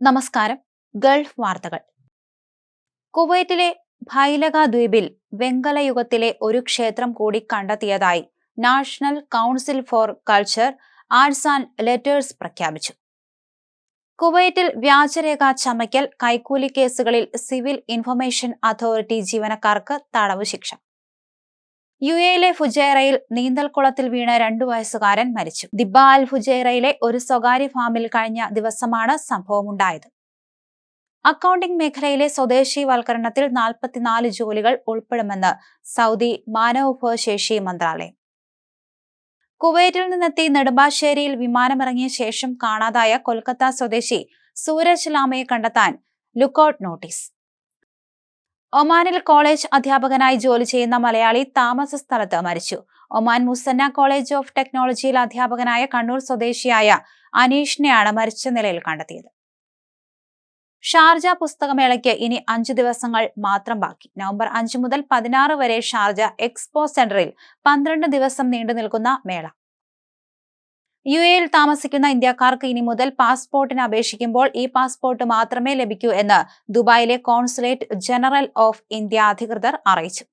നമസ്കാരം. ഗൾഫ് വാർത്തകൾ. കുവൈറ്റിലെ ഭൈലക ദ്വീപിൽ വെങ്കലയുഗത്തിലെ ഒരു ക്ഷേത്രം കൂടി കണ്ടെത്തിയതായി national council for culture arts and letters പ്രഖ്യാപിച്ചു. കുവൈറ്റിൽ വ്യാജരേഖ ചമയ്ക്കൽ കൈക്കൂലി കേസുകളിൽ സിവിൽ ഇൻഫർമേഷൻ അതോറിറ്റി ജീവനക്കാർക്ക് തടവ് ശിക്ഷ യു എയിലെ ഫുജൈറയിൽ നീന്തൽക്കുളത്തിൽ വീണ രണ്ടു വയസ്സുകാരൻ മരിച്ചു. ദിബ അൽ ഫുജൈറയിലെ ഒരു സ്വകാര്യ ഫാമിൽ കഴിഞ്ഞ ദിവസമാണ് സംഭവമുണ്ടായത്. അക്കൗണ്ടിംഗ് മേഖലയിലെ സ്വദേശീവൽക്കരണത്തിൽ നാൽപ്പത്തിനാല് ജോലികൾ ഉൾപ്പെടുമെന്ന് സൗദി മാനവവിഭവശേഷി മന്ത്രാലയം. കുവൈറ്റിൽ നിന്നെത്തി നെടുമ്പാശ്ശേരിയിൽ വിമാനമിറങ്ങിയ ശേഷം കാണാതായ കൊൽക്കത്ത സ്വദേശി സൂരജ് ലാമയെ കണ്ടെത്താൻ ലുക്കൌട്ട് നോട്ടീസ്. ഒമാനിൽ കോളേജ് അധ്യാപകനായി ജോലി ചെയ്യുന്ന മലയാളി താമസ സ്ഥലത്ത് മരിച്ചു. ഒമാൻ മുസന്ന കോളേജ് ഓഫ് ടെക്നോളജിയിൽ അധ്യാപകനായ കണ്ണൂർ സ്വദേശിയായ അനീഷിനെയാണ് മരിച്ച നിലയിൽ കണ്ടെത്തിയത്. ഷാർജ പുസ്തകമേളയ്ക്ക് ഇനി അഞ്ചു ദിവസങ്ങൾ മാത്രം ബാക്കി. നവംബർ അഞ്ചു മുതൽ പതിനാറ് വരെ ഷാർജ എക്സ്പോ സെന്ററിൽ പന്ത്രണ്ട് ദിവസം നീണ്ടു നിൽക്കുന്ന മേള. യു എയിൽ താമസിക്കുന്ന ഇന്ത്യക്കാർക്ക് ഇനി മുതൽ പാസ്പോർട്ടിന് അപേക്ഷിക്കുമ്പോൾ ഈ പാസ്പോർട്ട് മാത്രമേ ലഭിക്കൂ എന്ന് ദുബായിലെ കോൺസുലേറ്റ് ജനറൽ ഓഫ് ഇന്ത്യ അധികൃതർ അറിയിച്ചു.